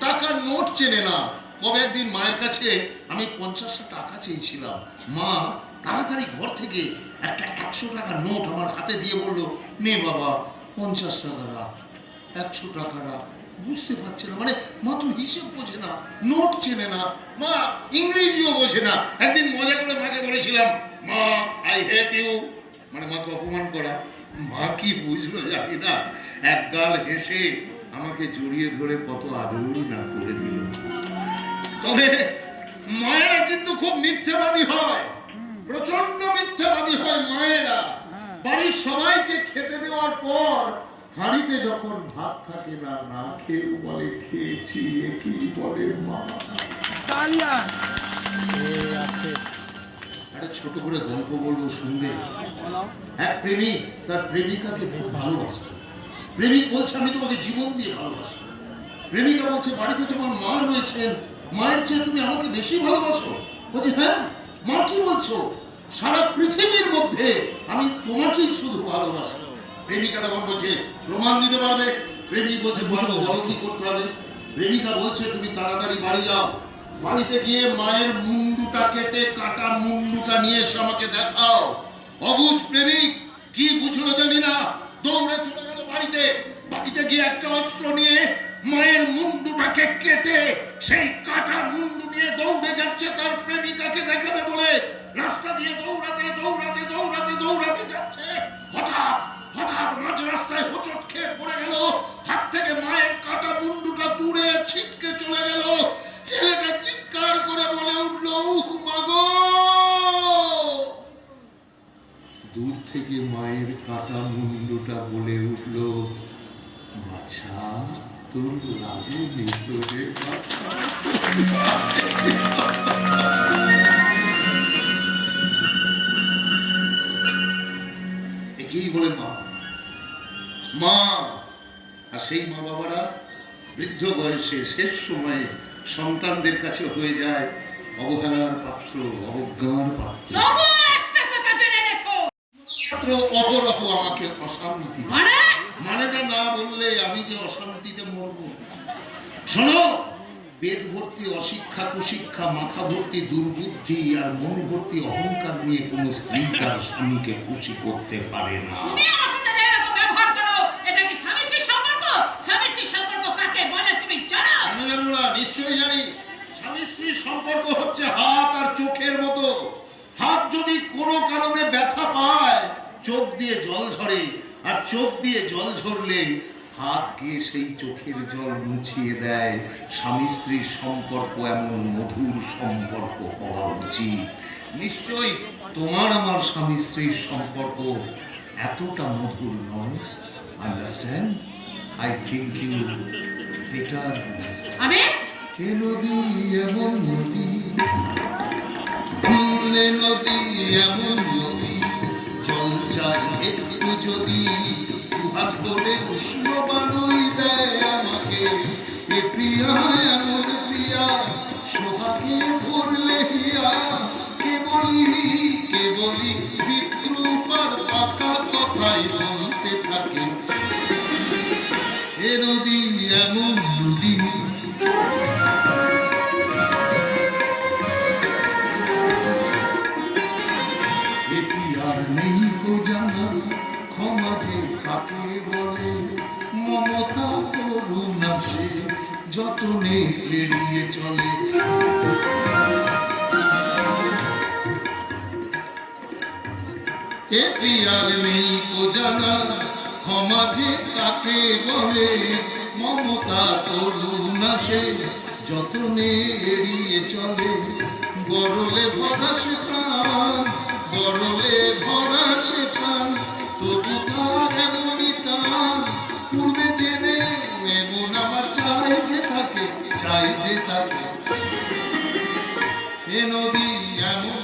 টাকার নোট চেনে না। কবে একদিন মায়ের কাছে আমি টাকা চেয়েছিলাম। মা তাড়াতাড়ি ঘর থেকে একটা একশো টাকার নোট আমার হাতে দিয়ে বলল, নে বাবা, পঞ্চাশ একশো বুঝতে পারছে না মানে মা তো হিসেব বোঝে না, নোট চেনে না। মা ইংরেজিও বোঝে না। একদিন মজা করে মাকে বলেছিলাম, মা আই হেট ইউ মানে মাকে অপমান করা। মা কি বুঝলো জানি না। এক গাল হেসে আমাকে জড়িয়ে ধরে কত আদর না করে দিল। তবে মায়েরা কিন্তু খুব মিথ্যাবাদী হয়। প্রচণ্ড মিথ্যাবাদী হয় মায়েরা। বাড়ির সবাইকে খেতে দেওয়ার পর হাঁড়িতে যখন ভাত থাকে না না খেয়ে বলে খেয়েছি এ কি বলে মা। একটা ছোট করে গল্প বলব শুনবে এক প্রেমিক তার প্রেমিকাকে খুব ভালোবাসত। প্রেমিক বলছে আমি তোমাকে জীবন দিয়ে ভালোবাসি। প্রেমিকা বলছে বাড়িতে তোমার মা রয়েছেন। মায়ের চেয়ে তুমি আমাকে বেশি ভালোবাসো? বলছে হ্যাঁ মা কি বলছো? সারা পৃথিবীর মধ্যে আমি তোমাকেই শুধু ভালোবাসি। প্রেমিকা তখন বলছে প্রমাণ দিতে পারবে? প্রেমিক বলছে বলব বলো কি করতে হবে? প্রেমিকা বলছে তুমি তাড়াতাড়ি বাড়ি যাও। বাড়িতে গিয়ে মায়ের মুন্ডুটা কেটে কাটা মুন্ডুটা নিয়ে এসে আমাকে দেখাও। অবুঝ প্রেমিক কি বুঝলো জানি না দৌড়ে চলে গেল বাড়িতে বাড়িতে গিয়ে একটা অস্ত্র নিয়ে মায়ের মুন্ডুটাকে কেটে সেই কাটা মুন্ডু নিয়ে দৌড়ে যাচ্ছে, তার প্রেমিকাকে দেখাবে বলে। রাস্তা দিয়ে দৌড়াতে দৌড়াতে দৌড়াতে দৌড়াতে যাচ্ছে। হঠাৎ হঠাৎ মাঝ রাস্তায় হোঁচট খেয়ে পড়ে গেল। হাত থেকে মায়ের কাটা মুন্ডুটা দূরে ছিটকে চলে গেল। ছেলেটা চিৎকার করে বলে উঠল মাগো দূর থেকে মায়ের কাটা মুন্ডুটা বলে উঠল বাছা তোর লাগে ভিতরে একেই বলে মা। মা। আর সেই মা বাবারা বৃদ্ধ বয়সে শেষ সময়ে সন্তানদের কাছে হয়ে যায় অবহেলার পাত্র অবজ্ঞার পাত্র। অহরহ আমাকে অশান্তি মানে? মানেটা না বললে আমি যে অশান্তিতে মরব? শোনো পেট ভর্তি অশিক্ষা কুশিক্ষা মাথা ভর্তি দুর্বুদ্ধি আর মন ভর্তি অহংকার নিয়ে কোনো স্ত্রী তার স্বামীকে খুশি করতে পারে না। নিশ্চয়ই জানি। স্বামী স্ত্রীর সম্পর্ক হচ্ছে হাত আর চোখের মতো। হাত যদি কোনো কারণে ব্যথা পায় চোখ দিয়ে জল ঝরে আর চোখ দিয়ে জল ঝরলে হাত গিয়ে সেই চোখের জল মুছিয়ে দেয়। স্বামী স্ত্রীর সম্পর্ক এমন মধুর সম্পর্ক হওয়া উচিত। নিশ্চয়ই তোমার আমার স্বামী স্ত্রীর সম্পর্ক এতটা মধুর নয়। Understand I think you better understand আমি? নদী এমন নদী নদী এমন একটু যদি দুহাত ভরে উষ্ণ বালুই দেয় আমাকে। এ প্রিয়া, এমন প্রিয়া, সোহাগে ভরলে হিয়া। কে বলি, কে পাকা কথাই বলতে থাকে। এ নদী এমন যতনে এড়িয়ে চলে। এটি আর নেই কো জানা, ক্ষমা যে কাকে বলে, মমতা করুণা সে যতনে এড়িয়ে চলে। গরলে ভরা সে প্রাণ, গরলে ভরা সে প্রাণ, তবু তার আশ্রয় যে থাকে এ নদী এমন